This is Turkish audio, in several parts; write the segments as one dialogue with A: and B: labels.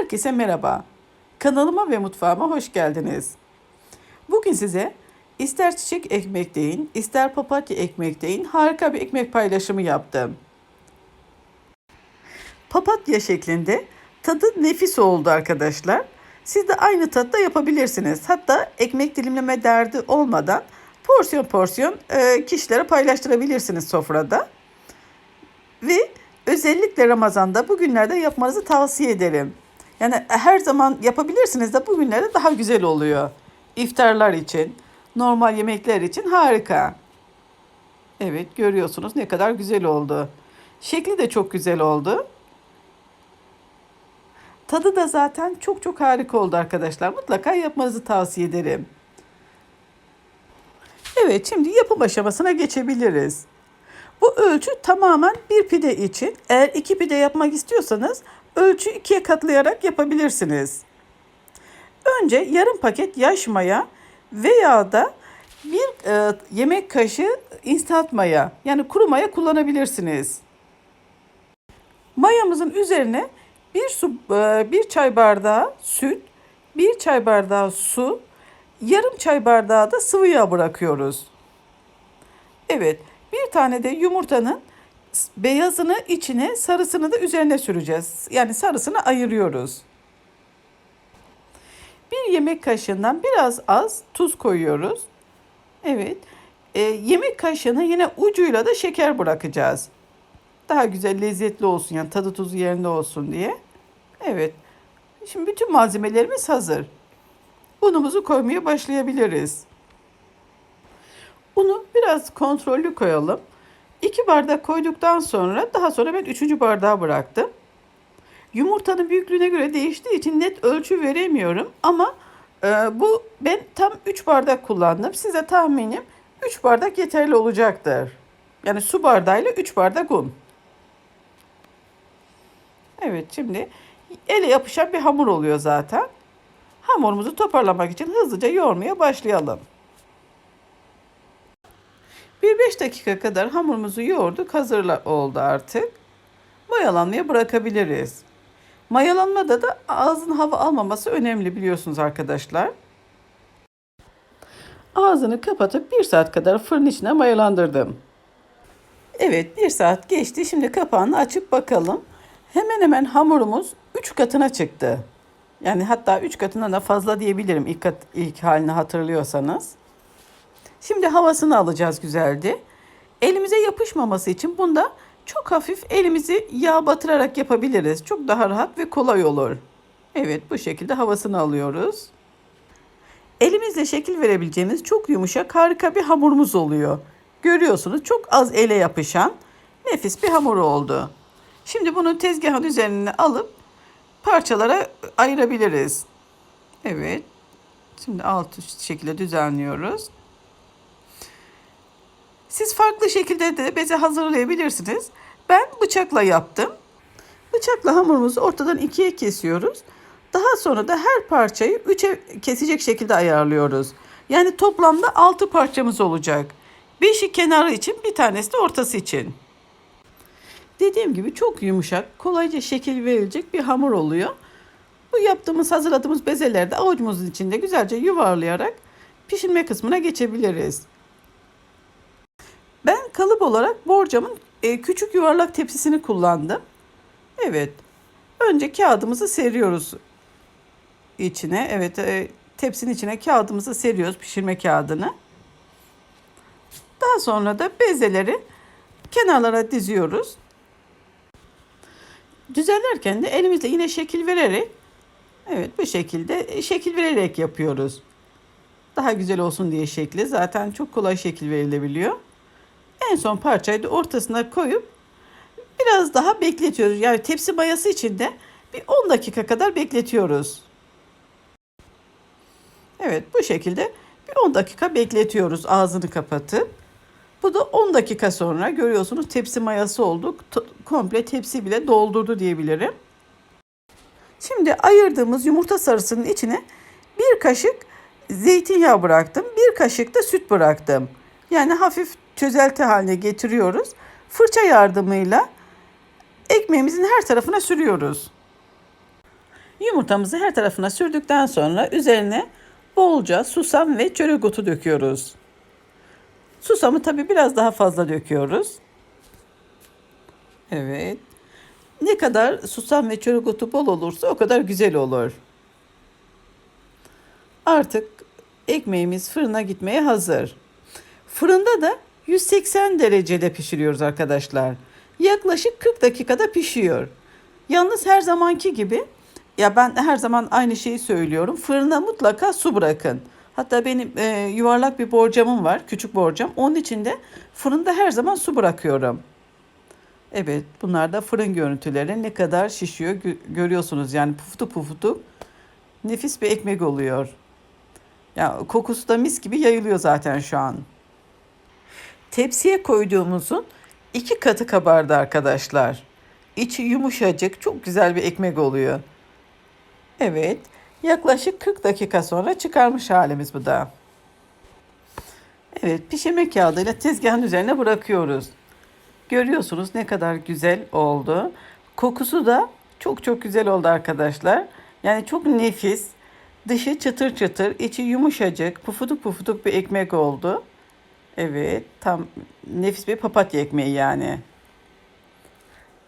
A: Herkese merhaba. Kanalıma ve mutfağıma hoş geldiniz. Bugün size ister çiçek ekmek deyin, ister papatya ekmek deyin harika bir ekmek paylaşımı yaptım. Papatya şeklinde tadı nefis oldu arkadaşlar. Siz de aynı tatta yapabilirsiniz. Hatta ekmek dilimleme derdi olmadan porsiyon porsiyon e, kişilere paylaştırabilirsiniz sofrada. Ve özellikle Ramazan'da bugünlerde yapmanızı tavsiye ederim. Yani her zaman yapabilirsiniz de bugünlerde daha güzel oluyor. İftarlar için, normal yemekler için harika. Evet görüyorsunuz ne kadar güzel oldu. Şekli de çok güzel oldu. Tadı da zaten çok çok harika oldu arkadaşlar. Mutlaka yapmanızı tavsiye ederim. Evet şimdi yapım aşamasına geçebiliriz. Bu ölçü tamamen bir pide için. Eğer iki pide yapmak istiyorsanız ölçü ikiye katlayarak yapabilirsiniz. Önce yarım paket yaş maya veya da bir e, yemek kaşığı instant maya yani kuru maya kullanabilirsiniz. Mayamızın üzerine bir su e, bir çay bardağı süt, bir çay bardağı su, yarım çay bardağı da sıvı yağ bırakıyoruz. Evet, bir tane de yumurtanın beyazını içine, sarısını da üzerine süreceğiz. Yani sarısını ayırıyoruz. Bir yemek kaşığından biraz az tuz koyuyoruz. Evet. E, yemek kaşığına yine ucuyla da şeker bırakacağız. Daha güzel lezzetli olsun yani tadı tuzu yerinde olsun diye. Evet. Şimdi bütün malzemelerimiz hazır. Unumuzu koymaya başlayabiliriz. Unu biraz kontrollü koyalım. 2 bardak koyduktan sonra daha sonra ben 3. bardağı bıraktım. Yumurtanın büyüklüğüne göre değiştiği için net ölçü veremiyorum ama e, bu ben tam 3 bardak kullandım. Size tahminim 3 bardak yeterli olacaktır. Yani su bardağıyla 3 bardak un. Evet şimdi ele yapışan bir hamur oluyor zaten. Hamurumuzu toparlamak için hızlıca yoğurmaya başlayalım. Bir 5 dakika kadar hamurumuzu yoğurduk. Hazır oldu artık. Mayalanmaya bırakabiliriz. Mayalanmada da ağzın hava almaması önemli biliyorsunuz arkadaşlar. Ağzını kapatıp 1 saat kadar fırın içine mayalandırdım. Evet 1 saat geçti. Şimdi kapağını açıp bakalım. Hemen hemen hamurumuz 3 katına çıktı. Yani hatta 3 katına da fazla diyebilirim ilk, kat, ilk halini hatırlıyorsanız. Şimdi havasını alacağız güzelce. Elimize yapışmaması için bunda çok hafif elimizi yağ batırarak yapabiliriz. Çok daha rahat ve kolay olur. Evet bu şekilde havasını alıyoruz. Elimizle şekil verebileceğimiz çok yumuşak harika bir hamurumuz oluyor. Görüyorsunuz çok az ele yapışan nefis bir hamur oldu. Şimdi bunu tezgahın üzerine alıp parçalara ayırabiliriz. Evet. Şimdi alt üst şekilde düzenliyoruz. Siz farklı şekilde de beze hazırlayabilirsiniz. Ben bıçakla yaptım. Bıçakla hamurumuzu ortadan ikiye kesiyoruz. Daha sonra da her parçayı üçe kesecek şekilde ayarlıyoruz. Yani toplamda altı parçamız olacak. Beşi kenarı için bir tanesi de ortası için. Dediğim gibi çok yumuşak, kolayca şekil verilecek bir hamur oluyor. Bu yaptığımız, hazırladığımız bezeleri de avucumuzun içinde güzelce yuvarlayarak pişirme kısmına geçebiliriz. Kalıp olarak borcamın e, küçük yuvarlak tepsisini kullandım. Evet. Önce kağıdımızı seriyoruz içine. Evet, e, tepsinin içine kağıdımızı seriyoruz, pişirme kağıdını. Daha sonra da bezeleri kenarlara diziyoruz. Düzenlerken de elimizle yine şekil vererek evet bu şekilde şekil vererek yapıyoruz. Daha güzel olsun diye şekli zaten çok kolay şekil verilebiliyor. En son parçayı da ortasına koyup biraz daha bekletiyoruz. Yani tepsi mayası içinde bir 10 dakika kadar bekletiyoruz. Evet bu şekilde bir 10 dakika bekletiyoruz ağzını kapatıp. Bu da 10 dakika sonra görüyorsunuz tepsi mayası oldu. Komple tepsi bile doldurdu diyebilirim. Şimdi ayırdığımız yumurta sarısının içine bir kaşık zeytinyağı bıraktım. Bir kaşık da süt bıraktım. Yani hafif çözelti haline getiriyoruz. Fırça yardımıyla ekmeğimizin her tarafına sürüyoruz. Yumurtamızı her tarafına sürdükten sonra üzerine bolca susam ve çörek otu döküyoruz. Susamı tabii biraz daha fazla döküyoruz. Evet. Ne kadar susam ve çörek otu bol olursa o kadar güzel olur. Artık ekmeğimiz fırına gitmeye hazır. Fırında da 180 derecede pişiriyoruz arkadaşlar. Yaklaşık 40 dakikada pişiyor. Yalnız her zamanki gibi ya ben her zaman aynı şeyi söylüyorum. Fırına mutlaka su bırakın. Hatta benim e, yuvarlak bir borcamım var, küçük borcam. Onun içinde fırında her zaman su bırakıyorum. Evet, bunlar da fırın görüntüleri. Ne kadar şişiyor gö- görüyorsunuz. Yani pufuduk pufuduk nefis bir ekmek oluyor. Ya kokusu da mis gibi yayılıyor zaten şu an. Tepsiye koyduğumuzun iki katı kabardı arkadaşlar. İçi yumuşacık, çok güzel bir ekmek oluyor. Evet, yaklaşık 40 dakika sonra çıkarmış halimiz bu da. Evet, pişirme kağıdıyla tezgahın üzerine bırakıyoruz. Görüyorsunuz ne kadar güzel oldu. Kokusu da çok çok güzel oldu arkadaşlar. Yani çok nefis. Dışı çıtır çıtır, içi yumuşacık, pufuduk pufuduk bir ekmek oldu. Evet, tam nefis bir papatya ekmeği yani.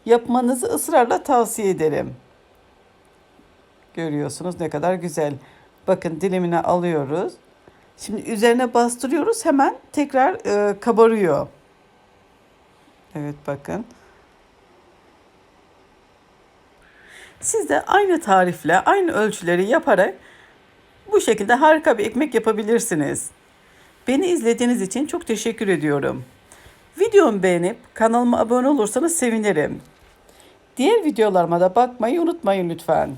A: Yapmanızı ısrarla tavsiye ederim. Görüyorsunuz ne kadar güzel. Bakın dilimine alıyoruz. Şimdi üzerine bastırıyoruz hemen tekrar e, kabarıyor. Evet bakın. Siz de aynı tarifle, aynı ölçüleri yaparak bu şekilde harika bir ekmek yapabilirsiniz. Beni izlediğiniz için çok teşekkür ediyorum. Videomu beğenip kanalıma abone olursanız sevinirim. Diğer videolarıma da bakmayı unutmayın lütfen.